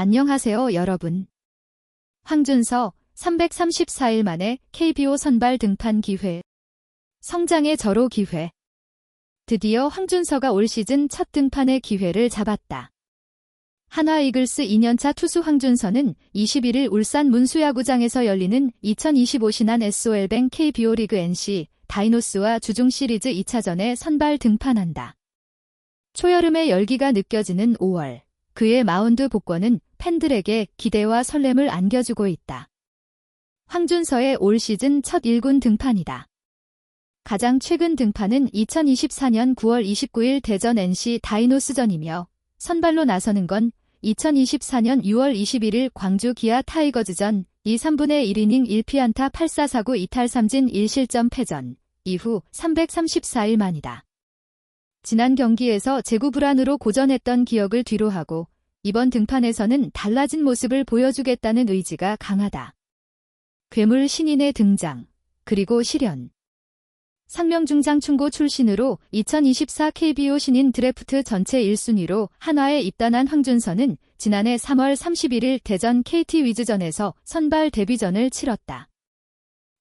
안녕하세요, 여러분. 황준서 334일 만에 KBO 선발 등판 기회. 성장의 저로 기회. 드디어 황준서가 올 시즌 첫 등판의 기회를 잡았다. 한화 이글스 2년차 투수 황준서는 21일 울산 문수야구장에서 열리는 2025 신한 SOL뱅 KBO 리그 NC 다이노스와 주중 시리즈 2차전에 선발 등판한다. 초여름의 열기가 느껴지는 5월. 그의 마운드 복권은 팬들에게 기대와 설렘을 안겨주고 있다. 황준서의 올 시즌 첫 1군 등판이다. 가장 최근 등판은 2024년 9월 29일 대전 NC 다이노스전이며 선발로 나서는 건 2024년 6월 21일 광주 기아 타이거즈전 2, 3분의 1이닝 1피안타 8449 이탈 3진 1실점 패전 이후 334일 만이다. 지난 경기에서 제구 불안으로 고전했던 기억을 뒤로하고 이번 등판에서는 달라진 모습을 보여주겠다는 의지가 강하다. 괴물 신인의 등장, 그리고 실현. 상명중장 충고 출신으로 2024 KBO 신인 드래프트 전체 1순위로 한화에 입단한 황준서는 지난해 3월 31일 대전 KT 위즈전에서 선발 데뷔전을 치렀다.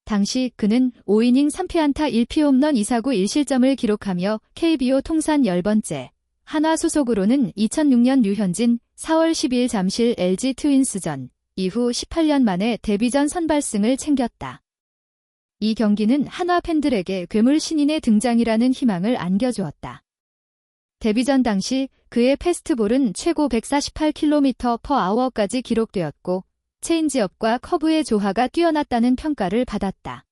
당시 그는 5이닝 3피안타 1피 홈런 2사구 1실점을 기록하며 KBO 통산 10번째, 한화 소속으로는 2006년 류현진, 4월 12일 잠실 LG 트윈스전, 이후 18년 만에 데뷔전 선발승을 챙겼다. 이 경기는 한화 팬들에게 괴물 신인의 등장이라는 희망을 안겨주었다. 데뷔전 당시 그의 패스트볼은 최고 148km per hour까지 기록되었고 체인지업과 커브의 조화가 뛰어났다는 평가를 받았다.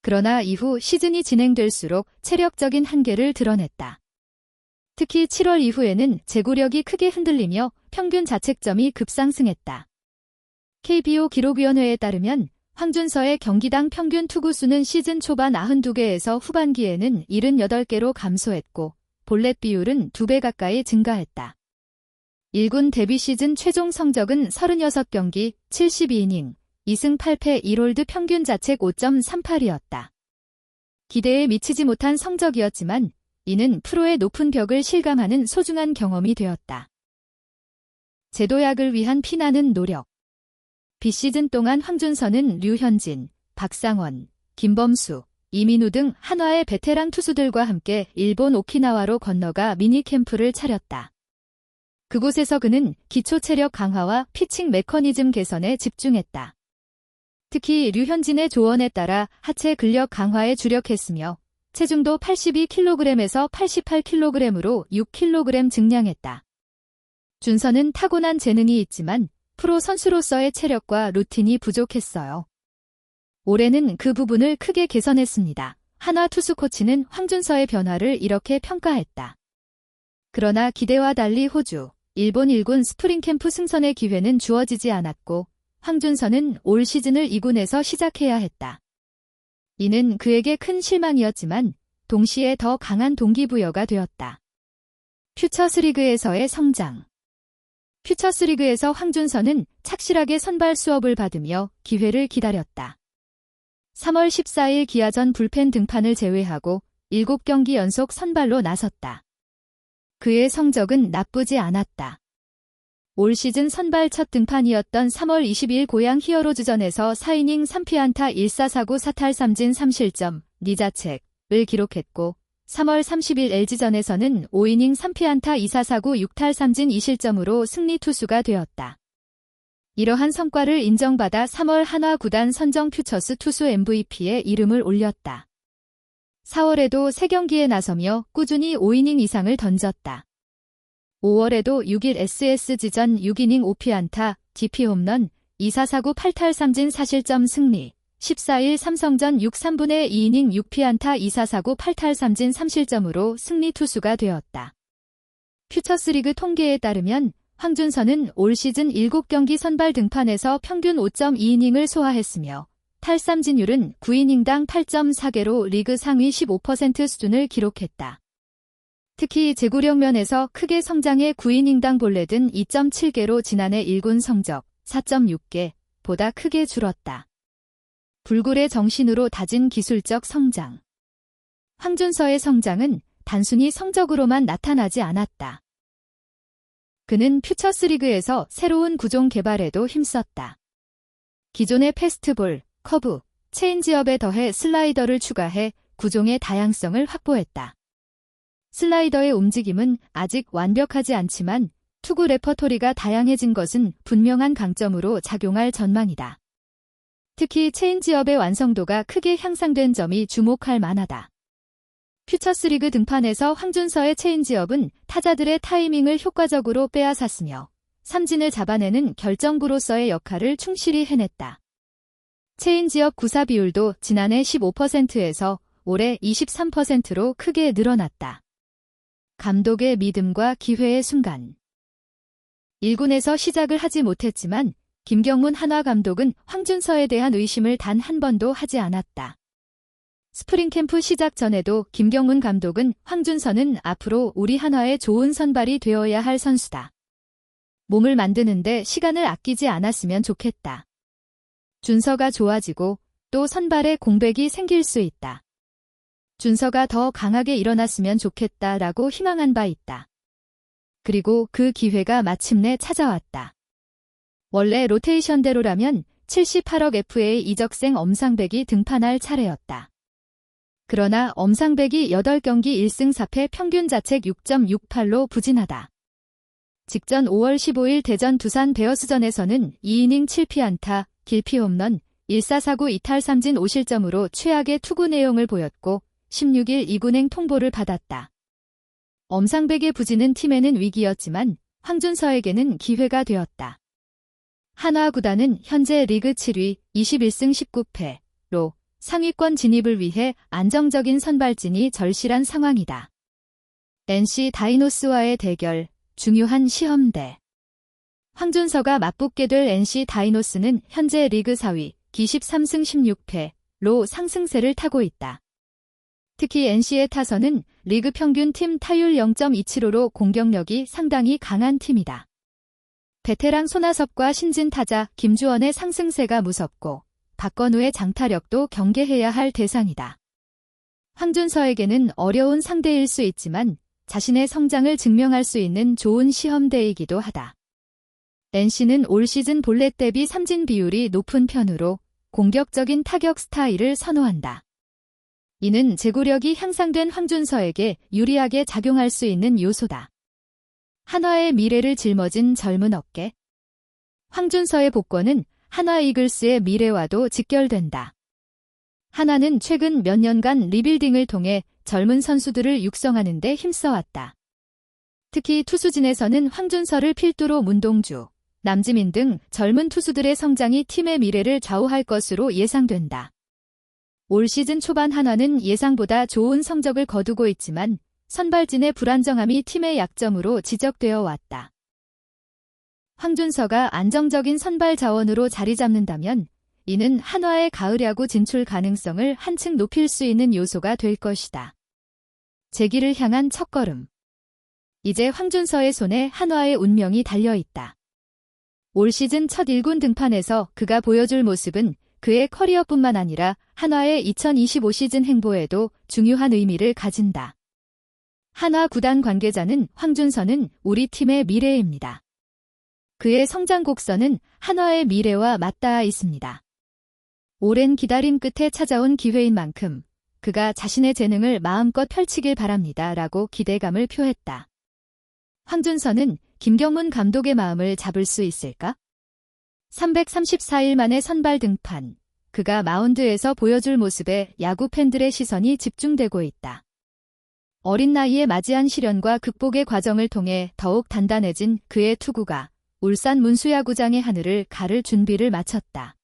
그러나 이후 시즌이 진행될수록 체력적인 한계를 드러냈다. 특히 7월 이후에는 제구력이 크게 흔들리며 평균 자책점이 급상승했다. KBO 기록위원회에 따르면 황준서의 경기당 평균 투구수는 시즌 초반 92개에서 후반기에는 78개로 감소했고 볼넷 비율은 2배 가까이 증가했다. 1군 데뷔 시즌 최종 성적은 36경기 72이닝 2승 8패 1홀드 평균 자책 5.38이었다. 기대에 미치지 못한 성적이었지만 이는 프로의 높은 벽을 실감하는 소중한 경험이 되었다. 제도약을 위한 피나는 노력 비시즌 동안 황준서는 류현진, 박상원, 김범수, 이민우 등 한화의 베테랑 투수들과 함께 일본 오키나와로 건너가 미니 캠프를 차렸다. 그곳에서 그는 기초 체력 강화와 피칭 메커니즘 개선에 집중했다. 특히 류현진의 조언에 따라 하체 근력 강화에 주력했으며 체중도 82kg에서 88kg으로 6kg 증량했다. 준서는 타고난 재능이 있지만 프로 선수로서의 체력과 루틴이 부족했어요. 올해는 그 부분을 크게 개선했습니다. 하나 투수 코치는 황준서의 변화를 이렇게 평가했다. 그러나 기대와 달리 호주, 일본 1군 스프링 캠프 승선의 기회는 주어지지 않았고 황준서는 올 시즌을 2군에서 시작해야 했다. 이는 그에게 큰 실망이었지만 동시에 더 강한 동기부여가 되었다. 퓨처스리그에서의 성장 퓨처스리그에서 황준서는 착실하게 선발 수업을 받으며 기회를 기다렸다. 3월 14일 기아전 불펜 등판을 제외하고 7경기 연속 선발로 나섰다. 그의 성적은 나쁘지 않았다. 올 시즌 선발 첫 등판이었던 3월 22일 고양 히어로즈전에서 4이닝 3피안타 1사사구 사탈 3진 3실점, 니자책을 기록했고 3월 30일 LG전에서는 5이닝 3피안타 2사사구 6탈 3진 2실점으로 승리 투수가 되었다. 이러한 성과를 인정받아 3월 한화 구단 선정 퓨처스 투수 MVP에 이름을 올렸다. 4월에도 3경기에 나서며 꾸준히 5이닝 이상을 던졌다. 5월에도 6일 SSG전 6이닝 5피안타, DP 홈런, 2사사구 8탈 3진 4실점 승리, 14일 삼성전 6 3분의 2이닝 6피안타 2사사구 8탈 3진 3실점으로 승리 투수가 되었다. 퓨처스리그 통계에 따르면 황준서는 올 시즌 7경기 선발 등판에서 평균 5.2이닝을 소화했으며 탈삼진율은 9이닝당 8.4개로 리그 상위 15% 수준을 기록했다. 특히 제구력 면에서 크게 성장해 9이닝당 볼넷은 2.7개로 지난해 1군 성적 4.6개 보다 크게 줄었다. 불굴의 정신으로 다진 기술적 성장. 황준서의 성장은 단순히 성적으로만 나타나지 않았다. 그는 퓨처스리그에서 새로운 구종 개발에도 힘썼다. 기존의 패스트볼, 커브, 체인지업에 더해 슬라이더를 추가해 구종의 다양성을 확보했다. 슬라이더의 움직임은 아직 완벽하지 않지만 투구 레퍼토리가 다양해진 것은 분명한 강점으로 작용할 전망이다. 특히 체인지업의 완성도가 크게 향상된 점이 주목할 만하다. 퓨처스리그 등판에서 황준서의 체인지업은 타자들의 타이밍을 효과적으로 빼앗았으며 삼진을 잡아내는 결정구로서의 역할을 충실히 해냈다. 체인지업 구사 비율도 지난해 15%에서 올해 23%로 크게 늘어났다. 감독의 믿음과 기회의 순간 1군에서 시작을 하지 못했지만 김경문 한화 감독은 황준서에 대한 의심을 단 한 번도 하지 않았다. 스프링 캠프 시작 전에도 김경문 감독은 황준서는 앞으로 우리 한화의 좋은 선발이 되어야 할 선수다. 몸을 만드는데 시간을 아끼지 않았으면 좋겠다. 준서가 좋아지고 또 선발에 공백이 생길 수 있다. 준서가 더 강하게 일어났으면 좋겠다라고 희망한 바 있다. 그리고 그 기회가 마침내 찾아왔다. 원래 로테이션대로라면 78억 FA 이적생 엄상백이 등판할 차례였다. 그러나 엄상백이 8경기 1승 4패 평균 자책 6.68로 부진하다. 직전 5월 15일 대전 두산 베어스전에서는 2이닝 7피안타, 길피 홈런, 1사사구 이탈 3진 5실점으로 최악의 투구 내용을 보였고 16일 2군행 통보를 받았다. 엄상백의 부진은 팀에는 위기였지만 황준서에게는 기회가 되었다. 한화 구단은 현재 리그 7위 21승 19패로 상위권 진입을 위해 안정적인 선발진이 절실한 상황이다. NC 다이노스와의 대결, 중요한 시험대. 황준서가 맞붙게 될 NC 다이노스는 현재 리그 4위, 기 13승 16패로 상승세를 타고 있다. 특히 NC의 타선은 리그 평균 팀 타율 0.27호로 공격력이 상당히 강한 팀이다. 베테랑 손아섭과 신진 타자 김주원의 상승세가 무섭고 박건우의 장타력도 경계해야 할 대상이다. 황준서에게는 어려운 상대일 수 있지만 자신의 성장을 증명할 수 있는 좋은 시험대이기도 하다. NC는 올 시즌 볼넷 대비 삼진 비율이 높은 편으로 공격적인 타격 스타일을 선호한다. 이는 제구력이 향상된 황준서에게 유리하게 작용할 수 있는 요소다. 한화의 미래를 짊어진 젊은 어깨. 황준서의 복권은 한화 이글스의 미래와도 직결된다. 한화는 최근 몇 년간 리빌딩을 통해 젊은 선수들을 육성하는 데 힘써왔다. 특히 투수진에서는 황준서를 필두로 문동주, 남지민 등 젊은 투수들의 성장이 팀의 미래를 좌우할 것으로 예상된다. 올 시즌 초반 한화는 예상보다 좋은 성적을 거두고 있지만 선발진의 불안정함이 팀의 약점으로 지적되어 왔다. 황준서가 안정적인 선발 자원으로 자리 잡는다면 이는 한화의 가을 야구 진출 가능성을 한층 높일 수 있는 요소가 될 것이다. 재기를 향한 첫걸음. 이제 황준서의 손에 한화의 운명이 달려 있다. 올 시즌 첫 1군 등판에서 그가 보여줄 모습은 그의 커리어뿐만 아니라 한화의 2025 시즌 행보에도 중요한 의미를 가진다. 한화 구단 관계자는 황준서는 우리 팀의 미래입니다. 그의 성장 곡선은 한화의 미래와 맞닿아 있습니다. 오랜 기다림 끝에 찾아온 기회인 만큼 그가 자신의 재능을 마음껏 펼치길 바랍니다. 라고 기대감을 표했다. 황준서는 김경문 감독의 마음을 잡을 수 있을까? 334일 만에 선발 등판. 그가 마운드에서 보여줄 모습에 야구 팬들의 시선이 집중되고 있다. 어린 나이에 맞이한 시련과 극복의 과정을 통해 더욱 단단해진 그의 투구가 울산 문수야구장의 하늘을 가를 준비를 마쳤다.